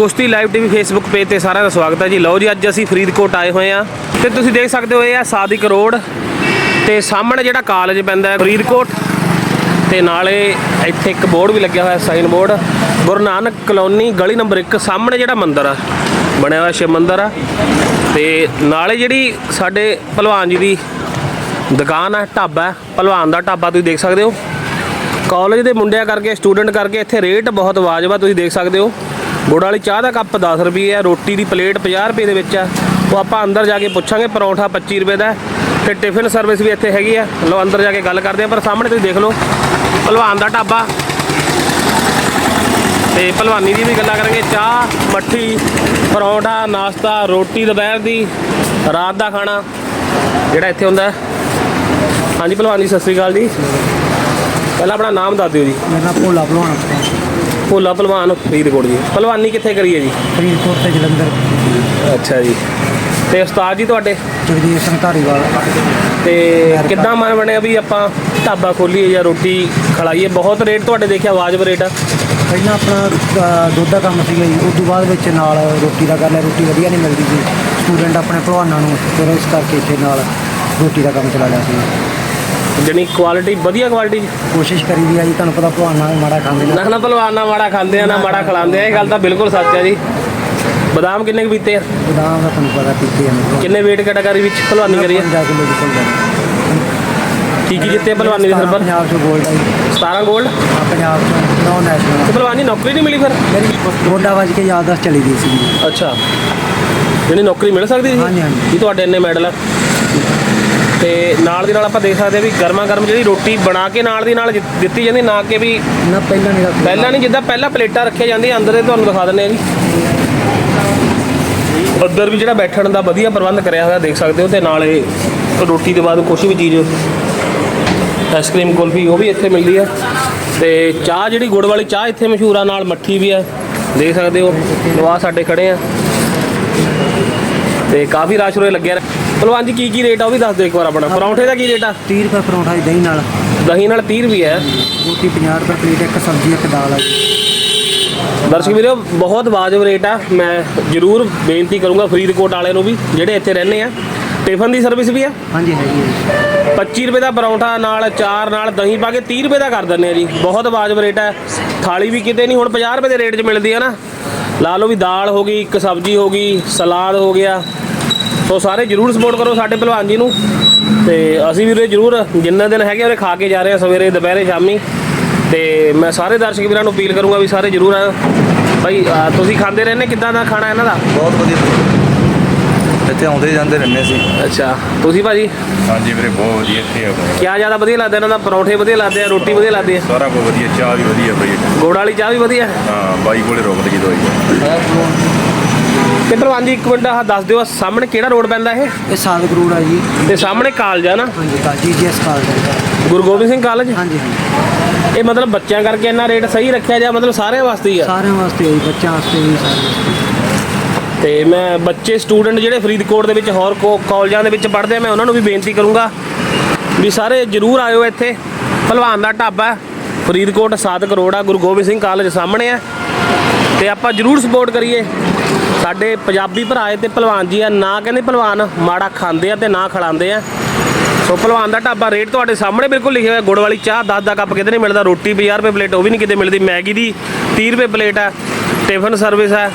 ਕੁਸ਼ਤੀ live TV Facebook page ਤੇ ਸਾਰਿਆਂ ਦਾ ਸਵਾਗਤ ਹੈ ਜੀ। ਲਓ ਜੀ, ਅੱਜ ਅਸੀਂ ਫਰੀਦਕੋਟ ਆਏ ਹੋਏ ਆ ਤੇ ਤੁਸੀਂ ਦੇਖ ਸਕਦੇ ਹੋ, ਇਹ ਆ ਸਾਦਿਕ ਰੋਡ ਤੇ ਸਾਹਮਣੇ ਜਿਹੜਾ ਕਾਲਜ ਪੈਂਦਾ ਹੈ ਫਰੀਦਕੋਟ ਤੇ ਨਾਲੇ ਇੱਥੇ ਇੱਕ ਬੋਰਡ ਵੀ ਲੱਗਿਆ ਹੋਇਆ, sign board. Guru Nanak colony, ਗਲੀ ਨੰਬਰ 1 ਸਾਹਮਣੇ ਜਿਹੜਾ ਮੰਦਿਰ ਆ, ਬਣਿਆ ਹੋਇਆ ਸ਼ਿਵ ਮੰਦਿਰ ਆ। ਤੇ ਨਾਲੇ ਜਿਹੜੀ ਸਾਡੇ ਭਲਵਾਨ ਜੀ ਦੀ ਦੁਕਾਨ ਹੈ ਢਾਬਾ ਭਲਵਾਨ ਦਾ ਢਾਬਾ ਤੁਸੀਂ ਦੇਖ ਸਕਦੇ ਹੋ। ਕਾਲਜ ਦੇ ਮੁੰਡਿਆਂ ਕਰਕੇ, ਸਟੂਡੈਂਟ ਕਰਕੇ ਇੱਥੇ ਰੇਟ ਬਹੁਤ ਵਾਜਬ ਆ, ਤੁਸੀਂ ਦੇਖ ਸਕਦੇ ਹੋ। ਗੁੜ ਵਾਲੀ ਚਾਹ ਦਾ ਕੱਪ 10 ਰੁਪਏ ਹੈ ਰੋਟੀ ਦੀ ਪਲੇਟ 50 ਰੁਪਏ ਦੇ ਵਿੱਚ ਆ। ਉਹ ਆਪਾਂ ਅੰਦਰ ਜਾ ਕੇ ਪੁੱਛਾਂਗੇ, ਪਰੌਂਠਾ 25 ਰੁਪਏ ਦਾ ਹੈ। ਤੇ ਟਿਫਿਨ ਸਰਵਿਸ ਵੀ ਇੱਥੇ ਹੈਗੀ ਆ। ਲਓ, ਅੰਦਰ ਜਾ ਕੇ ਗੱਲ ਕਰਦੇ ਆ, ਪਰ ਸਾਹਮਣੇ ਤੁਸੀਂ ਦੇਖ ਲਓ, ਭਲਵਾਨ ਦਾ ਢਾਬਾ। ਤੇ ਭਲਵਾਨੀ ਦੀ ਵੀ ਗੱਲਾਂ ਕਰਾਂਗੇ, ਚਾਹ, ਮੱਠੀ, ਪਰੌਂਠਾ, ਨਾਸ਼ਤਾ, ਰੋਟੀ, ਦੁਪਹਿਰ ਦੀ, ਰਾਤ ਦਾ ਖਾਣਾ, ਜਿਹੜਾ ਇੱਥੇ ਹੁੰਦਾ ਹਾਂਜੀ, ਭਲਵਾਨੀ, ਸਤਿ ਸ੍ਰੀ ਅਕਾਲ ਜੀ। ਪਹਿਲਾਂ ਆਪਣਾ ਨਾਮ ਦੱਸ ਦਿਓ ਜੀ। ਮੇਰਾ ਨਾਮ ਭੋਲਾ ਭਲਵਾਨ ਭੋਲਾ ਭਲਵਾਨ ਫਰੀਦਕੋਟ ਜੀ। ਭਲਵਾਨੀ ਕਿੱਥੇ ਕਰੀਏ ਜੀ? ਫਰੀਦਕੋਟ ਤੇ ਜਲੰਧਰ। ਅੱਛਾ ਜੀ। ਤੇ ਉਸਤਾਦ ਜੀ ਤੁਹਾਡੇ? ਜਗਦੀਸ਼ ਸਿੰਘ ਧਾਰੀਵਾਲ। ਤੇ ਕਿੱਦਾਂ ਮਨ ਬਣਿਆ ਵੀ ਆਪਾਂ ਢਾਬਾ ਖੋਲੀਏ ਜਾਂ ਰੋਟੀ ਖਲਾਈਏ? ਬਹੁਤ ਰੇਟ ਤੁਹਾਡੇ ਦੇਖਿਆ ਵਾਜਬ ਰੇਟ ਆ। ਪਹਿਲਾਂ ਆਪਣਾ ਅ, ਦੁੱਧ ਦਾ ਕੰਮ ਸੀਗਾ ਜੀ। ਉਸ ਤੋਂ ਬਾਅਦ ਵਿੱਚ ਨਾਲ ਰੋਟੀ ਦਾ ਕਰ ਲਿਆ। ਰੋਟੀ ਵਧੀਆ ਨਹੀਂ ਮਿਲਦੀ ਸੀ। ਸਟੂਡੈਂਟ ਆਪਣੇ ਭਲਵਾਨਾਂ ਨੂੰ ਫਿਰ ਇਸ ਕਰਕੇ ਇੱਥੇ ਨਾਲ ਰੋਟੀ ਦਾ ਕੰਮ ਚਲਾ ਲਿਆ ਸੀ। ਜਣੀ ਕੁਆਲਿਟੀ ਵਧੀਆ ਕੁਆਲਿਟੀ ਕੋਸ਼ਿਸ਼ ਕਰੀ ਦੀ ਆ ਜੀ ਤੁਹਾਨੂੰ ਪਤਾ ਭਲਵਾਨਾਂ ਮਾੜਾ ਖਾਂਦੇ ਨੇ। ਨਾ ਨਾ ਭਲਵਾਨ ਨਾ ਮਾੜਾ ਖਾਂਦੇ ਆ ਨਾ ਮਾੜਾ ਖਿਲਾਉਂਦੇ ਆ ਇਹ ਗੱਲ ਤਾਂ ਬਿਲਕੁਲ ਸੱਚ ਹੈ ਜੀ। ਬਦਾਮ ਕਿੰਨੇ ਕੁ ਪੀਤੇ ਆ? ਬਦਾਮ ਦਾ ਤੁਹਾਨੂੰ ਪਤਾ ਪੀਤੇ ਆ। ਕਿੰਨੇ weight ਕੈਟਾਗਰੀ ਵਿੱਚ ਭਲਵਾਨੀ ਕਰੀਏ 50 ਕਿਲੋ ਦੀ ਭੁੱਲ ਜਾਂਦੀ ਕੀ ਕੀ ਜਿੱਤੇ ਭਲਵਾਨੀ ਦੇ ਸਰਬਰ ਪੰਜਾਬ ਚੋਂ ਗੋਲਡ ਆਈ 17 골ਡ ਆ ਪੰਜਾਬ ਚੋਂ ਨੌ ਨੈਸ਼ਨਲ ਭਲਵਾਨੀ ਨੌਕਰੀ ਨਹੀਂ ਮਿਲੀ ਫਿਰ? ਮੇਰੀ ਗੋਡਾ ਵੱਜ ਕੇ ਯਾਦਦਾਸ਼ਤ ਚਲੀ ਗਈ ਸੀ ਅੱਛਾ। ਜਿਹੜੀ ਨੌਕਰੀ ਮਿਲ ਸਕਦੀ ਸੀ? ਹਾਂਜੀ, ਹਾਂਜੀ। ਜੀ ਤੁਹਾਡੇ ਇੰਨੇ ਮੈਡਲ ਆ? ਤੇ ਨਾਲ ਦੀ ਨਾਲ ਆਪਾਂ ਦੇਖ ਸਕਦੇ ਆ ਵੀ ਗਰਮਾ ਗਰਮ ਜਿਹੜੀ ਰੋਟੀ ਬਣਾ ਕੇ ਨਾਲ ਦੀ ਨਾਲ ਦਿੱਤੀ ਜਾਂਦੀ ਨਾ ਕਿ ਵੀ ਨਾ ਪਹਿਲਾਂ ਨਹੀਂ ਰੱਖਿਆ ਪਹਿਲਾਂ ਨਹੀਂ ਜਿੱਦਾਂ ਪਹਿਲਾਂ ਪਲੇਟਾਂ ਰੱਖੀਆਂ ਜਾਂਦੀਆਂ ਅੰਦਰ ਦੇ ਤੁਹਾਨੂੰ ਦਿਖਾ ਦਿੰਦੇ ਆ ਜੀ। ਅੰਦਰ ਵੀ ਜਿਹੜਾ ਬੈਠਣ ਦਾ ਵਧੀਆ ਪ੍ਰਬੰਧ ਕਰਿਆ ਹੋਇਆ ਦੇਖ ਸਕਦੇ ਹੋ ਤੇ ਨਾਲ ਇਹ ਰੋਟੀ ਦੇ ਬਾਅਦ ਕੁਛ ਵੀ ਚੀਜ਼ ਆਈਸਕ੍ਰੀਮ ਕੁਲਫੀ ਉਹ ਵੀ ਇੱਥੇ ਮਿਲਦੀ ਆ। ਤੇ ਚਾਹ ਜਿਹੜੀ ਗੁੜ ਵਾਲੀ ਚਾਹ ਇੱਥੇ ਮਸ਼ਹੂਰ ਆ ਨਾਲ ਮੱਠੀ ਵੀ ਆ। ਦੇਖ ਸਕਦੇ ਹੋ ਲਵਾ ਸਾਡੇ ਖੜੇ ਆ। ਤੇ ਕਾਫੀ ਰਸ਼ ਰੋਏ ਲੱਗਿਆ ਭਲਵਾਨ ਜੀ ਕੀ ਕੀ ਰੇਟ ਆ ਉਹ ਵੀ ਦੱਸ ਦਿਓ ਇੱਕ ਵਾਰ ਆਪਣਾ। ਪਰੌਂਠੇ ਦਾ ਕੀ ਰੇਟ ਆ? 30 ਰੁਪਏ ਪਰੌਂਠਾ ਜੀ ਦਹੀਂ ਨਾਲ। ਦਹੀਂ ਨਾਲ 30 ਰੁਪਏ ਹੈ। ਰੋਟੀ 50 ਰੁਪਏ ਪਲੇਟ ਇੱਕ ਸਬਜ਼ੀ ਇੱਕ ਦਾਲ ਆ ਜੀ। ਦਰਸ਼ਕ ਵੀਰੋ ਬਹੁਤ ਵਾਜਬ ਰੇਟ ਆ। ਮੈਂ ਜ਼ਰੂਰ ਬੇਨਤੀ ਕਰੂੰਗਾ ਫਰੀਦਕੋਟ ਵਾਲਿਆਂ ਨੂੰ ਵੀ ਜਿਹੜੇ ਇੱਥੇ ਰਹਿੰਦੇ ਆ। ਟਿਫਨ ਦੀ ਸਰਵਿਸ ਵੀ ਆ। ਹਾਂਜੀ ਹੈਗੀ ਹੈ 25 ਰੁਪਏ ਦਾ ਪਰੌਂਠਾ ਨਾਲ ਚਾਰ ਨਾਲ ਦਹੀਂ ਪਾ ਕੇ 30 ਰੁਪਏ ਦਾ ਕਰ ਦਿੰਦੇ ਆ ਜੀ। ਬਹੁਤ ਵਾਜਬ ਰੇਟ ਹੈ ਥਾਲੀ ਵੀ ਕਿਤੇ ਨਹੀਂ ਹੁਣ 50 ਰੁਪਏ ਦੇ ਰੇਟ 'ਚ ਮਿਲਦੀ ਆ ਨਾ। ਲਾ ਲਓ ਵੀ ਦਾਲ ਹੋ ਗਈ ਇੱਕ ਸਬਜ਼ੀ ਹੋ ਗਈ ਸਲਾਦ ਹੋ ਗਿਆ। ਸੋ ਸਾਰੇ ਜਰੂਰ ਸਪੋਰਟ ਕਰੋ ਸਾਡੇ ਭਲਵਾਨ ਜੀ ਨੂੰ। ਤੇ ਅਸੀਂ ਵੀ ਉਰੇ ਜਰੂਰ ਜਿੰਨੇ ਦਿਨ ਹੈਗੇ ਉਰੇ ਖਾ ਕੇ ਜਾ ਰਹੇ ਆ ਸਵੇਰੇ ਦੁਪਹਿਰੇ ਸ਼ਾਮੀ। ਤੇ ਮੈਂ ਸਾਰੇ ਦਰਸ਼ਕ ਵੀਰਾਂ ਨੂੰ ਅਪੀਲ ਕਰੂੰਗਾ ਵੀ ਸਾਰੇ ਜਰੂਰ ਆਇਓ। ਭਾਈ ਤੁਸੀਂ ਖਾਂਦੇ ਰਹਿੰਦੇ ਕਿੱਦਾਂ ਦਾ ਖਾਣਾ ਇਹਨਾਂ ਦਾ? ਬਹੁਤ ਵਧੀਆ ਇੱਥੇ ਆਉਂਦੇ ਜਾਂਦੇ ਰਹਿੰਦੇ ਸੀ ਅੱਛਾ ਤੁਸੀਂ ਭਾਜੀ? ਹਾਂਜੀ ਵੀਰੇ ਬਹੁਤ ਵਧੀਆ ਇੱਥੇ ਆ। ਕਿਆ ਜ਼ਿਆਦਾ ਵਧੀਆ ਲੱਗਦਾ ਇਹਨਾਂ ਦਾ? ਪਰੌਂਠੇ ਵਧੀਆ ਲੱਗਦੇ ਆ ਰੋਟੀ ਵਧੀਆ ਲੱਗਦੀ ਆ? ਸਾਰਾ ਕੁਝ ਵਧੀਆ ਚਾਹ ਵੀ ਵਧੀਆ ਬਈ। ਗੋੜ ਵਾਲੀ ਚਾਹ ਵੀ ਵਧੀਆ? ਹਾਂ ਬਾਈ ਕੋਲੇ ਰੁਕ ਲਈ ਦਵਾਈ। ਤੇ ਜੀ ਇੱਕ ਮਿੰਟ ਆਹ ਦੱਸ ਦਿਓ ਆਹ ਸਾਹਮਣੇ ਕਿਹੜਾ ਰੋਡ ਪੈਂਦਾ ਇਹ? ਇਹ ਸਾਦ ਕਰੋੜ ਆ ਜੀ। ਤੇ ਸਾਹਮਣੇ ਕਾਲਜ ਆ ਨਾ? ਹਾਂਜੀ ਕਾ ਜੀਜੀਐਸ ਕਾਲਜ ਹੈ। ਗੁਰੂ ਗੋਬਿੰਦ ਸਿੰਘ ਕਾਲਜ? ਹਾਂਜੀ ਹਾਂਜੀ। ਇਹ ਮਤਲਬ ਬੱਚਿਆਂ ਕਰਕੇ ਇੰਨਾ ਰੇਟ ਸਹੀ ਰੱਖਿਆ ਜਾਂ ਮਤਲਬ ਸਾਰਿਆਂ ਵਾਸਤੇ ਹੀ ਆ? ਸਾਰਿਆਂ ਵਾਸਤੇ ਹੈ ਜੀ ਬੱਚਿਆਂ ਵਾਸਤੇ ਵੀ ਸਾਰਿਆਂ ਵਾਸਤੇ। ਤੇ ਮੈਂ ਬੱਚੇ ਸਟੂਡੈਂਟ ਜਿਹੜੇ ਫਰੀਦਕੋਟ ਦੇ ਵਿੱਚ ਹੋਰ ਕੋ ਕਾਲਜਾਂ ਦੇ ਵਿੱਚ ਪੜ੍ਹਦੇ ਆ ਮੈਂ ਉਹਨਾਂ ਨੂੰ ਵੀ ਬੇਨਤੀ ਕਰੂੰਗਾ ਵੀ ਸਾਰੇ ਜਰੂਰ ਆਇਓ ਇੱਥੇ। ਭਲਵਾਨ ਦਾ ਢਾਬਾ ਹੈ, ਫਰੀਦਕੋਟ ਸਾਦਕ ਰੋਡ ਆ ਗੁਰੂ ਗੋਬਿੰਦ ਸਿੰਘ ਕਾਲਜ ਸਾਹਮਣੇ ਆ। ਤੇ ਆਪਾਂ ਜਰੂਰ ਸਪੋਰਟ ਕਰੀਏ। ਸਾਡੇ ਪੰਜਾਬੀ ਭਰਾਏ ਤੇ ਭਲਵਾਨ ਜੀ ਆ, ਨਾ ਕਹਿੰਦੇ ਭਲਵਾਨ ਮਾੜਾ ਖਾਂਦੇ ਆ ਤੇ ਨਾ ਖਿਲਾਉਂਦੇ ਆ। ਸੋ ਭਲਵਾਨ ਦਾ ਢਾਬਾ ਰੇਟ ਤੁਹਾਡੇ ਸਾਹਮਣੇ ਬਿਲਕੁਲ ਲਿਖਿਆ ਹੋਇਆ, ਗੁੜ ਵਾਲੀ ਚਾਹ 10 ਦਾ ਕੱਪ ਕਿਤੇ ਨਹੀਂ ਮਿਲਦਾ, ਰੋਟੀ 50 ਰੁਪਏ ਪਲੇਟ, ਉਹ ਵੀ ਨਹੀਂ ਕਿਤੇ ਮਿਲਦੀ, ਮੈਗੀ ਦੀ 30 ਰੁਪਏ ਪਲੇਟ ਹੈ ਟਿਫਨ ਸਰਵਿਸ ਹੈ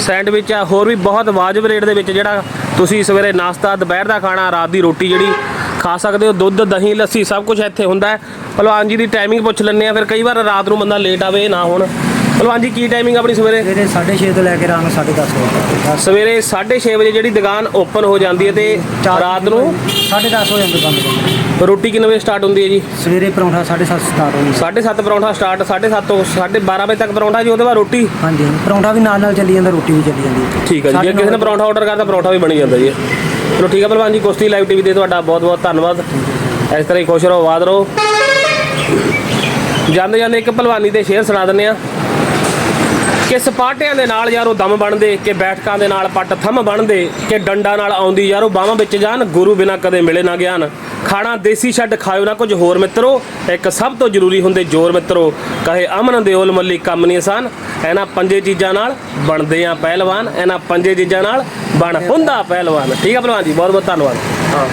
ਸੈਂਡਵਿਚ ਹੈ ਹੋਰ ਵੀ ਬਹੁਤ ਵਾਜਬ ਰੇਟ ਦੇ ਵਿੱਚ ਜਿਹੜਾ ਤੁਸੀਂ ਸਵੇਰੇ ਨਾਸ਼ਤਾ, ਦੁਪਹਿਰ ਦਾ ਖਾਣਾ, ਰਾਤ ਦੀ ਰੋਟੀ ਜਿਹੜੀ ਖਾ ਸਕਦੇ ਹੋ, ਦੁੱਧ, ਦਹੀਂ, ਲੱਸੀ, ਸਭ ਕੁਝ ਇੱਥੇ ਹੁੰਦਾ। ਹੈ ਭਲਵਾਨ ਜੀ ਦੀ ਟਾਈਮਿੰਗ ਪੁੱਛ ਲੈਂਦੇ ਆ, ਫਿਰ ਕਈ ਵਾਰ ਰਾਤ ਨੂੰ ਬੰਦਾ ਲੇਟ ਆਵੇ, ਨਾ ਹੁਣ। ਭਲਵਾਨ ਜੀ ਕੀ ਟਾਈਮਿੰਗ ਆਪਣੀ ਸਵੇਰੇ? ਸਵੇਰੇ 6:30 ਤੋਂ ਲੈ ਕੇ ਰਾਤ ਨੂੰ 10:30 ਵਜੇ ਤੱਕ। ਸਵੇਰੇ 6:30 ਵਜੇ ਜਿਹੜੀ ਦੁਕਾਨ ਓਪਨ ਹੋ ਜਾਂਦੀ ਹੈ ਤੇ ਰਾਤ ਨੂੰ? 10:30 ਹੋ ਜਾਂਦੇ ਬੰਦ ਕਰਦੇ ਰੋਟੀ ਕਿੰਨੇ ਵਜੇ ਸਟਾਰਟ ਹੁੰਦੀ ਹੈ ਜੀ? ਸਵੇਰੇ ਪਰੌਂਠਾ 7:30 ਸਟਾਰਟ ਹੋਣੀ। 7:30 ਪਰੌਂਠਾ ਸਟਾਰਟ 7:30 ਤੋਂ 12:30 ਵਜੇ ਤੱਕ ਪਰੌਂਠਾ ਜੀ ਉਹਦੇ ਬਾਅਦ ਰੋਟੀ? ਹਾਂਜੀ ਹਾਂਜੀ। ਪਰੌਂਠਾ ਵੀ ਨਾਲ ਨਾਲ ਚੱਲੀ ਜਾਂਦਾ ਰੋਟੀ ਵੀ ਚੱਲੀ ਜਾਂਦੀ ਠੀਕ ਹੈ ਜੀ। ਜੇ ਕਿਸੇ ਨੇ ਪਰੌਂਠਾ ਆਰਡਰ ਕਰਦਾ ਪਰੌਂਠਾ ਵੀ ਬਣੀ ਜਾਂਦਾ ਜੀ। ਚਲੋ ਠੀਕ ਹੈ ਭਲਵਾਨ ਜੀ ਕੁਸ਼ਤੀ ਲਾਈਵ ਟੀਵੀ ਤੇ ਤੁਹਾਡਾ ਬਹੁਤ ਬਹੁਤ ਧੰਨਵਾਦ। ਇਸ ਤਰ੍ਹਾਂ ਹੀ ਖੁਸ਼ ਰਹੋ ਆਬਾਦ ਰਹੋ। ਜਾਂਦੇ ਜਾਂਦੇ ਇੱਕ ਭਲਵਾਨੀ ਦੇ ਸ਼ੇਰ ਸੁਣਾ ਦਿੰਦੇ ਆ ਕਿ ਸਪਾਟਿਆਂ ਦੇ ਨਾਲ ਯਾਰ ਉਹ ਦਮ ਬਣਦੇ, ਕਿ ਬੈਠਕਾਂ ਦੇ ਨਾਲ ਪੱਟ ਥੰਮ ਬਣਦੇ, ਕਿ ਡੰਡਾ ਨਾਲ ਆਉਂਦੀ ਯਾਰ ਉਹ ਬਾਹਾਂ ਵਿੱਚ ਜਾਣ, ਗੁਰੂ ਬਿਨਾ ਕਦੇ ਮਿਲੇ ਨਾ ਗਿਆਨ। ਖਾਣਾ ਦੇਸੀ ਛੱਡ ਖਾਇਓ ਨਾ ਕੁਝ ਹੋਰ ਮਿੱਤਰੋ, ਇੱਕ ਸਭ ਤੋਂ ਜ਼ਰੂਰੀ ਹੁੰਦੇ ਜ਼ੋਰ ਮਿੱਤਰੋ, ਕਹੇ ਅਮਨ ਦਿਓਲ ਮੱਲੀ ਕੰਮ ਨਹੀਂ ਆਸਾਨ। ਇਹਨਾਂ ਪੰਜੇ ਚੀਜ਼ਾਂ ਨਾਲ ਬਣਦੇ ਆ ਪਹਿਲਵਾਨ, ਇਹਨਾਂ ਪੰਜੇ ਚੀਜ਼ਾਂ ਨਾਲ ਬਣ ਹੁੰਦਾ ਪਹਿਲਵਾਨ। ਠੀਕ ਆ ਪਹਿਲਵਾਨ ਜੀ ਬਹੁਤ ਬਹੁਤ ਧੰਨਵਾਦ। ਹਾਂ।